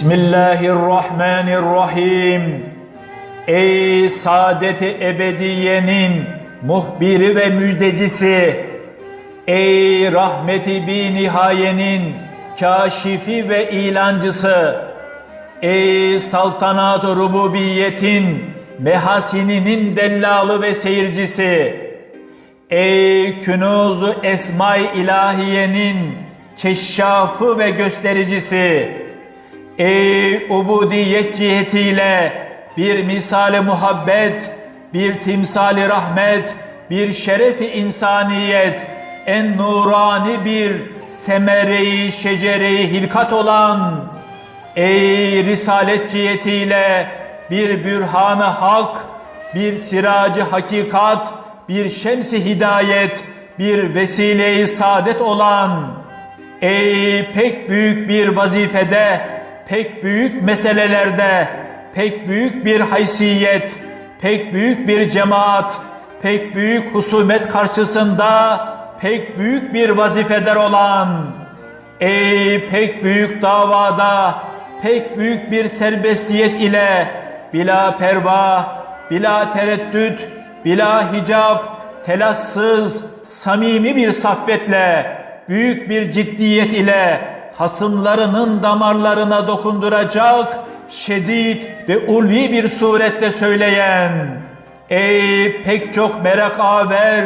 Bismillahirrahmanirrahim. Ey saadeti ebediyenin muhbiri ve müjdecisi. Ey rahmeti bi nihayenin kaşifi ve ilancısı. Ey saltanat rububiyetin mehasininin dellalı ve seyircisi. Ey künuzu esma-i ilahiyenin keşşafı ve göstericisi. Ey ubudiyet cihetiyle bir misali muhabbet, bir timsali rahmet, bir şerefi insaniyet, en nurani bir semere-i şecere-i hilkat olan, ey risalet cihetiyle bir bürhan-ı hak, bir siracı hakikat, bir şems-i hidayet, bir vesile-i saadet olan, ey pek büyük bir vazifede, pek büyük meselelerde, pek büyük bir haysiyet, pek büyük bir cemaat, pek büyük husumet karşısında pek büyük bir vazifeder olan, ey pek büyük davada, pek büyük bir serbestiyet ile bila perva, bila tereddüt, bila hicap, telassız, samimi bir saffetle, büyük bir ciddiyet ile hasımlarının damarlarına dokunduracak şedid ve ulvi bir surette söyleyen Ey pek çok merak aver,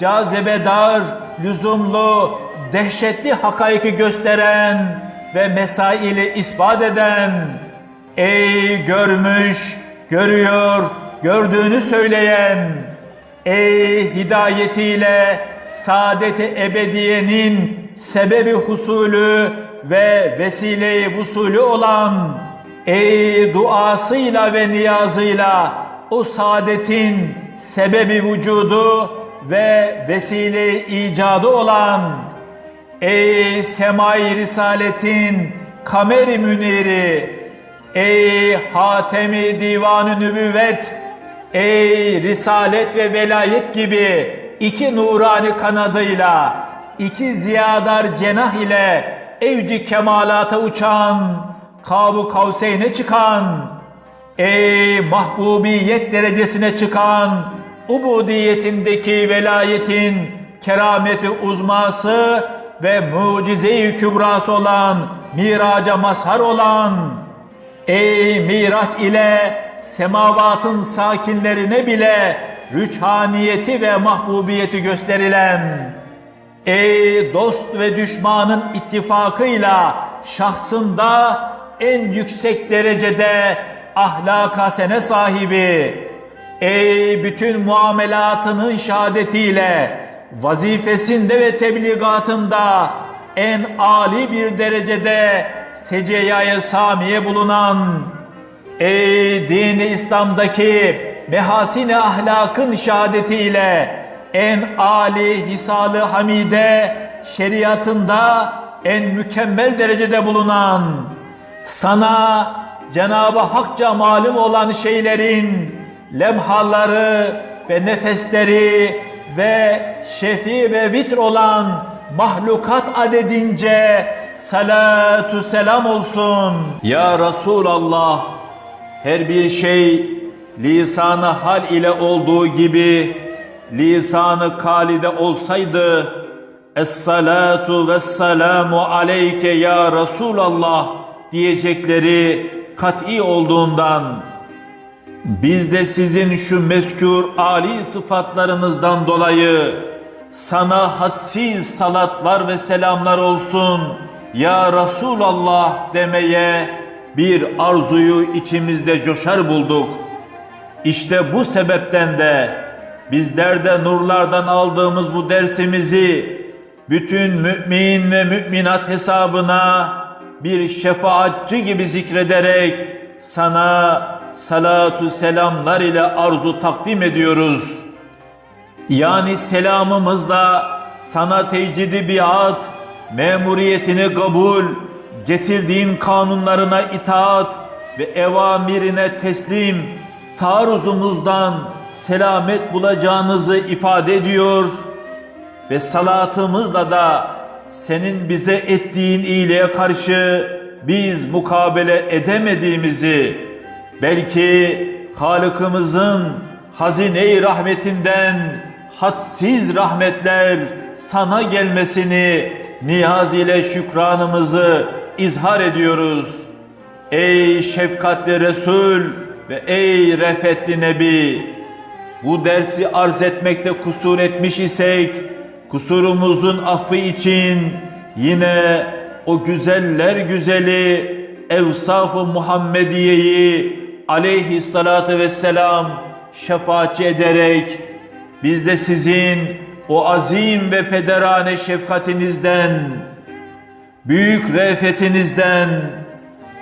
cazibedar, lüzumlu, dehşetli hakaiki gösteren ve mesaili ispat eden Ey görmüş, görüyor, gördüğünü söyleyen Ey hidayetiyle saadeti ebediyenin sebebi husulü ve vesile-i vusulü olan ey duasıyla ve niyazıyla o saadetin sebebi vücudu ve vesile icadı olan ey semai risaletin kameri müniri ey hatemi divanı nübüvvet ey risalet ve velayet gibi iki nurani kanadıyla iki ziyadar cenah ile evci kemalata uçan Kabu Kavseyn'e çıkan? Ey mahbubiyet derecesine çıkan ubudiyetindeki velayetin kerameti uzması ve mucize-i kübrası olan miraca mazhar olan ey miraç ile semavatın sakinlerine bile rüçhaniyeti ve mahbubiyeti gösterilen ey dost ve düşmanın ittifakıyla şahsında en yüksek derecede ahlak hasene sahibi ey bütün muamelatının şehadetiyle vazifesinde ve tebligatında en âli bir derecede seceyaya samiye bulunan ey dini İslam'daki mehasini ahlakın şehadetiyle en âli hisalı hamide şeriatında en mükemmel derecede bulunan sana Cenab-ı Hakça malum olan şeylerin lemhaları ve nefesleri ve şefi ve vitr olan mahlukat adedince salatu selam olsun. Ya Resulallah her bir şey lisanı hal ile olduğu gibi lisanı kalide olsaydı Es-salatu ve selamu aleyke ya Resulallah diyecekleri kat'i olduğundan biz de sizin şu meskûr âli sıfatlarınızdan dolayı sana hadsiz salatlar ve selamlar olsun ya Resulallah demeye bir arzuyu içimizde coşar bulduk. İşte bu sebepten de bizler de nurlardan aldığımız bu dersimizi bütün mümin ve müminat hesabına bir şefaatçi gibi zikrederek sana salatu selamlar ile arzu takdim ediyoruz. Yani selamımızla sana tecdidi biat, memuriyetini kabul, getirdiğin kanunlarına itaat ve evamirine teslim, taarruzumuzdan selamet bulacağınızı ifade ediyor ve salatımızla da senin bize ettiğin iyiliğe karşı biz mukabele edemediğimizi, belki Halık'ımızın hazine-i rahmetinden hadsiz rahmetler sana gelmesini niyaz ile şükranımızı izhar ediyoruz. Ey şefkatli Resul ve ey refetli Nebi! Bu dersi arz etmekte kusur etmiş isek, kusurumuzun affı için yine o güzeller güzeli Evsaf-ı Muhammediye'yi aleyhissalatu vesselam şefaatçi ederek biz de sizin o azim ve pederane şefkatinizden, büyük re'fetinizden,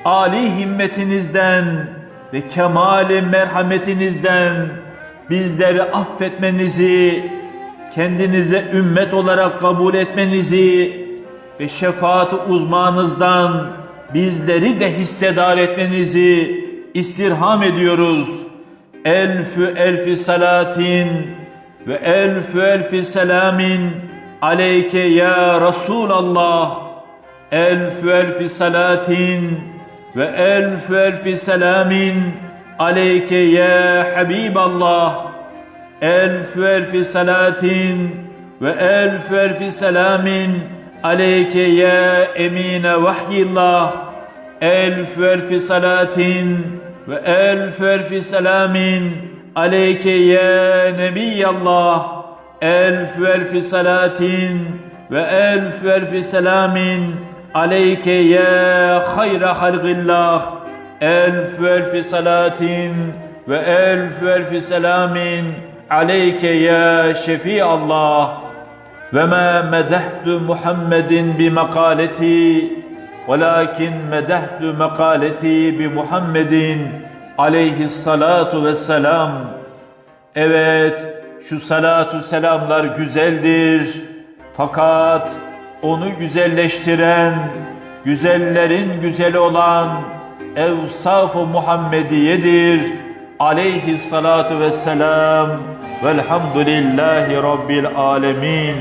âli himmetinizden ve kemali merhametinizden bizleri affetmenizi, kendinize ümmet olarak kabul etmenizi ve şefaat uzmanınızdan bizleri de hissedar etmenizi istirham ediyoruz. Elfü elfi salatin ve elfü elfi selamin aleyke ya Resulallah. Elfü elfi salatin ve elfü elfi selamin aleyke ya Habiballah. Elfü elfi salatin ve elfü elfi selamin aleyke ya emine vahyillah. Elfü elfi salatin ve elfü elfi selamin aleyke ya Nebiyallah. Elfü elfi salatin ve elfü elfi selamin aleyke ya hayra halgillah elf elf salatin ve elf elf selamin aleyke ya şefi Allah. Ve ma medehtu Muhammedin bi makaleti velakin medehtu makaleti bi Muhammedin aleyhissalatu vesselam evet şu salatu selamlar güzeldir. Fakat onu güzelleştiren güzellerin güzeli olan Evsaf-ı Muhammediyedir. Aleyhissalatu vesselam. Velhamdülillahi rabbil alemin